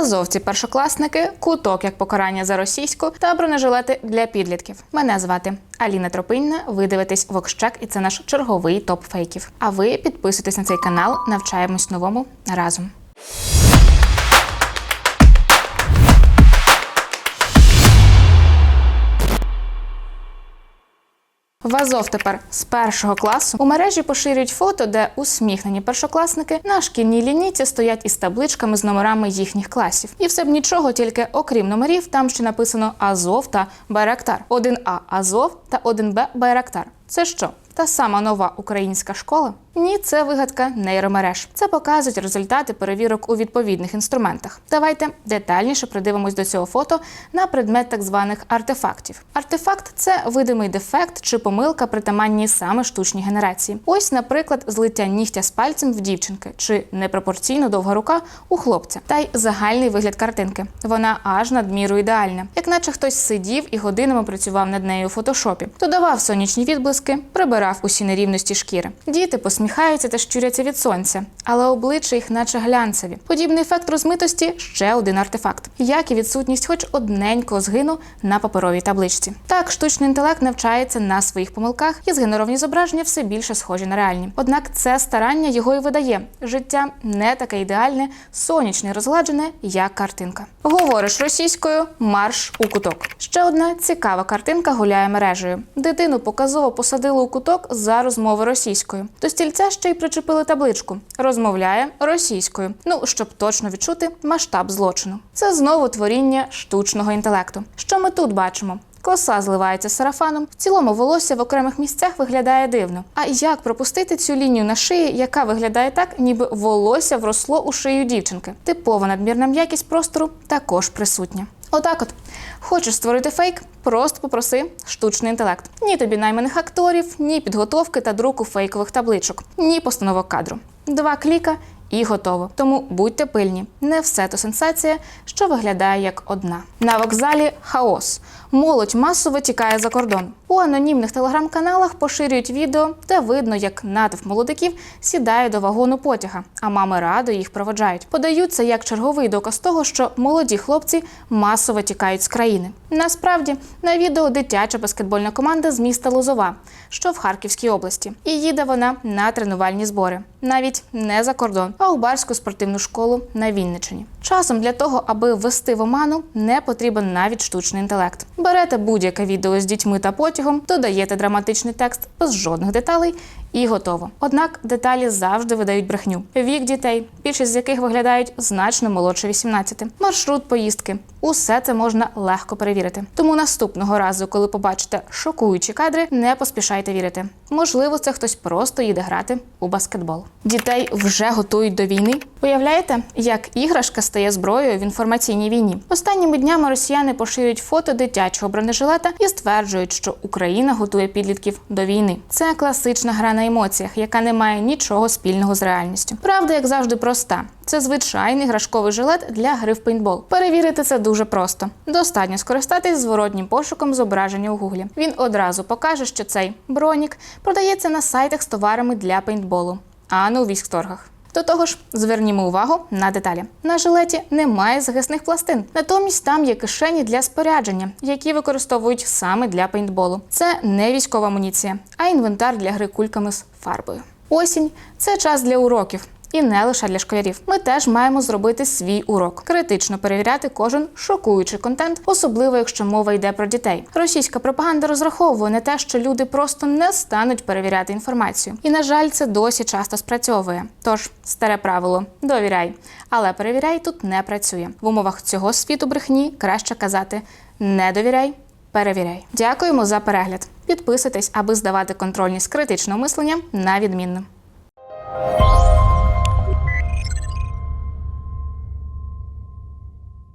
Азовці першокласники, куток як покарання за російську та бронежилети для підлітків. Мене звати Аліна Тропинна. Ви дивитесь Вокщак, і це наш черговий топ фейків. А ви підписуйтесь на цей канал, навчаємось новому разом. В Азов тепер з першого класу у мережі поширюють фото, де усміхнені першокласники на шкільній лінійці стоять із табличками з номерами їхніх класів. І все б нічого, тільки окрім номерів, там ще написано Азов та Байрактар. 1А Азов та 1Б Байрактар. Це що? Та сама нова українська школа? Ні, це вигадка нейромереж. Це показують результати перевірок у відповідних інструментах. Давайте детальніше придивимось до цього фото на предмет так званих артефактів. Артефакт це видимий дефект чи помилка притаманній саме штучній генерації. Ось, наприклад, злиття нігтя з пальцем в дівчинки чи непропорційно довга рука у хлопця, та й загальний вигляд картинки. Вона аж надміру ідеальна, як наче хтось сидів і годинами працював над нею у фотошопі, додавав сонячні відблиски, прибирав усі нерівності шкіри. Діти посміхаються та щуряться від сонця, але обличчя їх наче глянцеві. Подібний ефект розмитості ще один артефакт, як і відсутність хоч одненького згину на паперовій табличці. Так, штучний інтелект навчається на своїх помилках, і згенеровані зображення все більше схожі на реальні. Однак це старання його і видає. Життя не таке ідеальне, сонячне, розгладжене, як картинка. Говориш російською марш у куток. Ще одна цікава картинка гуляє мережею. Дитину показово посадили у куток за розмови російською. До стільця ще й причепили табличку. Розмовляє російською. Ну щоб точно відчути масштаб злочину. Це знову творіння штучного інтелекту. Що ми тут бачимо? Коса зливається сарафаном, в цілому волосся в окремих місцях виглядає дивно. А як пропустити цю лінію на шиї, яка виглядає так, ніби волосся вросло у шию дівчинки? Типова надмірна м'якість простору також присутня. Отак, от хочеш створити фейк, просто попроси штучний інтелект. Ні тобі найманих акторів, ні підготовки та друку фейкових табличок, ні постановок кадру. Два кліка і готово. Тому будьте пильні. Не все то сенсація, що виглядає як одна. На вокзалі хаос. Молодь масово тікає за кордон. У анонімних телеграм-каналах поширюють відео, де видно, як натовп молодиків сідає до вагону потяга, а мами радо їх проводжають. Подаються як черговий доказ того, що молоді хлопці масово тікають з країни. Насправді на відео дитяча баскетбольна команда з міста Лозова, що в Харківській області, і їде вона на тренувальні збори, навіть не за кордон, а у барську спортивну школу на Вінничині. Часом для того, аби ввести в оману, не потрібен навіть штучний інтелект. Берете будь-яке відео з дітьми та потягом, додаєте драматичний текст без жодних деталей. І готово. Однак деталі завжди видають брехню. Вік дітей, більшість з яких виглядають значно молодше 18. Маршрут поїздки. Усе це можна легко перевірити. Тому наступного разу, коли побачите шокуючі кадри, не поспішайте вірити. Можливо, це хтось просто їде грати у баскетбол. Дітей вже готують до війни. Уявляєте, як іграшка стає зброєю в інформаційній війні? Останніми днями росіяни поширюють фото дитячого бронежилета і стверджують, що Україна готує підлітків до війни. Це класична гра на емоціях, яка не має нічого спільного з реальністю. Правда, як завжди, проста. Це звичайний грашковий жилет для гри в пейнтбол. Перевірити це дуже просто. Достатньо скористатись зворотнім пошуком зображення у гуглі. Він одразу покаже, що цей бронік продається на сайтах з товарами для пейнтболу, а не у військторгах. До того ж, звернімо увагу на деталі. На жилеті немає захисних пластин. Натомість там є кишені для спорядження, які використовують саме для пейнтболу. Це не військова амуніція, а інвентар для гри кульками з фарбою. Осінь це час для уроків. І не лише для школярів. Ми теж маємо зробити свій урок, критично перевіряти кожен шокуючий контент, особливо якщо мова йде про дітей. Російська пропаганда розраховує на те, що люди просто не стануть перевіряти інформацію. І на жаль, це досі часто спрацьовує. Тож старе правило довіряй, але перевіряй тут не працює. В умовах цього світу брехні краще казати не довіряй. Перевіряй. Дякуємо за перегляд. Підписуйтесь, аби здавати контрольні з критичного мислення на відмінно.